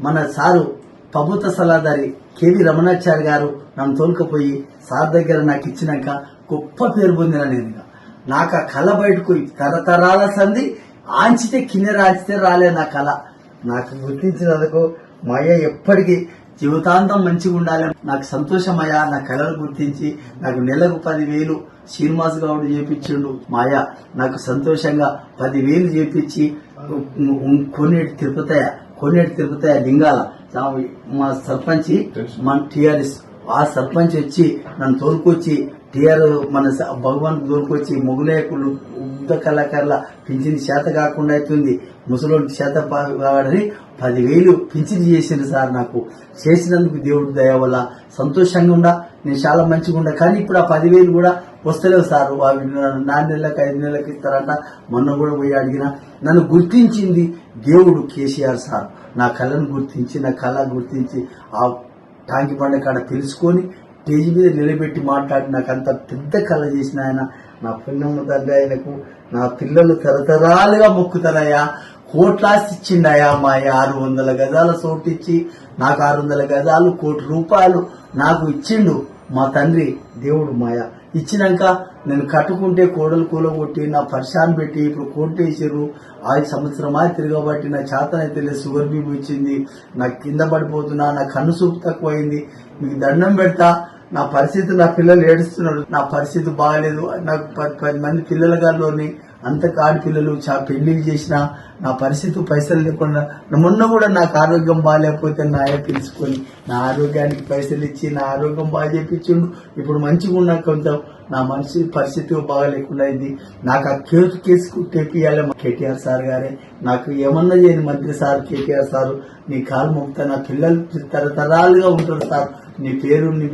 మన సారు ప్రభుత్వ సలహాదారి కేవీ రమణాచారి గారు నన్ను తోలుకపోయి సార్ దగ్గర నాకు ఇచ్చినాక గొప్ప పేరు పొందిన నేను నాకు ఆ కళ బయటకు తరతరాల సంధి ఆంచితే కింద రాంచితే రాలే నా కళ. నాకు గుర్తించినందుకు మా అయ్య ఎప్పటికీ జీవితాంతం మంచిగా ఉండాలి. నాకు సంతోషమయ్యా నా కళను గుర్తించి నాకు నెలకు పదివేలు శ్రీనివాస్ గౌడ్ చేపించిండు. మాయ నాకు సంతోషంగా పదివేలు చేపించి కొన్ని తిరుపతయ్య. కొన్నేటి తిరుపతయ్య లింగాల మా సర్పంచ్ మన టిఆర్ఎస్ ఆ సర్పంచ్ వచ్చి నన్ను తోలుకొచ్చి టిఆర్ మన భగవాన్ తోలుకొచ్చి మొగులేకులు ఉద్ద కళాకారుల పింఛన్ చేత కాకుండా అవుతుంది ముసలోడికి చేత కావాలని పదివేలు పింఛన్ చేసింది సార్ నాకు. చేసినందుకు దేవుడి దయ వల్ల సంతోషంగా ఉండా నేను చాలా మంచిగా ఉండా. కానీ ఇప్పుడు ఆ పదివేలు కూడా వస్తలేవు సార్. అవి నాలుగు నెలలకు ఐదు నెలలకు ఇస్తారంట. మొన్న కూడా పోయి అడిగిన నన్ను గుర్తించింది దేవుడు కేసీఆర్ సార్. నా కళను గుర్తించి నా కళ గుర్తించి ఆ టాంకి బండ కాడ తెలుసుకొని స్టేజ్ మీద నిలబెట్టి మాట్లాడి నాకు అంత పెద్ద కళ చేసిన ఆయన నా పుణ్యమ్మ తండ్రి ఆయనకు నా పిల్లలు తరతరాలుగా మొక్కుతారయ్యా. కోట్లాసి ఇచ్చిండయా మా ఆరు వందల గజాల చోటు ఇచ్చి నాకు ఆరు వందల గజాలు కోటి రూపాయలు నాకు ఇచ్చిండు. మా తండ్రి దేవుడు మాయ. ఇచ్చినాక నేను కట్టుకుంటే కోడలు కూలగొట్టి నా పరిశాన్ పెట్టి ఇప్పుడు కోర్టు వేసారు ఐదు సంవత్సరమా తిరగబట్టి నా చేతనైతే లేదు షుగర్ బీపీ వచ్చింది నాకు కింద పడిపోతున్నా నా కన్ను చూపు తక్కువైంది మీకు దండం పెడతా. నా పరిస్థితి నా పిల్లలు ఏడుస్తున్నారు నా పరిస్థితి బాగాలేదు నాకు పది పది మంది పిల్లల గారిలోని అంత ఆడపిల్లలు పిల్లలు చా పెళ్ళిళ్ళు చేసిన నా పరిస్థితి పైసలు లేకుండా మొన్న కూడా నాకు ఆరోగ్యం బాగాలేకపోతే నాయే తెలుసుకొని పిలుచుకొని నా ఆరోగ్యానికి పైసలు ఇచ్చి నా ఆరోగ్యం బాగా చేపించిండు. ఇప్పుడు మంచిగా ఉన్నా కొంచెం నా మనిషి పరిస్థితి బాగాలేకుండా అయింది. నాకు ఆ కేసు కేసుకు టేపియాలి కేటీఆర్ సార్ గారే. నాకు ఏమన్నా చేయని మంత్రి సార్ కేటీఆర్ సారు నీ కాలు మొక్తా నా పిల్లలు తరతరాలుగా ఉంటారు సార్. నీ పేరు నీ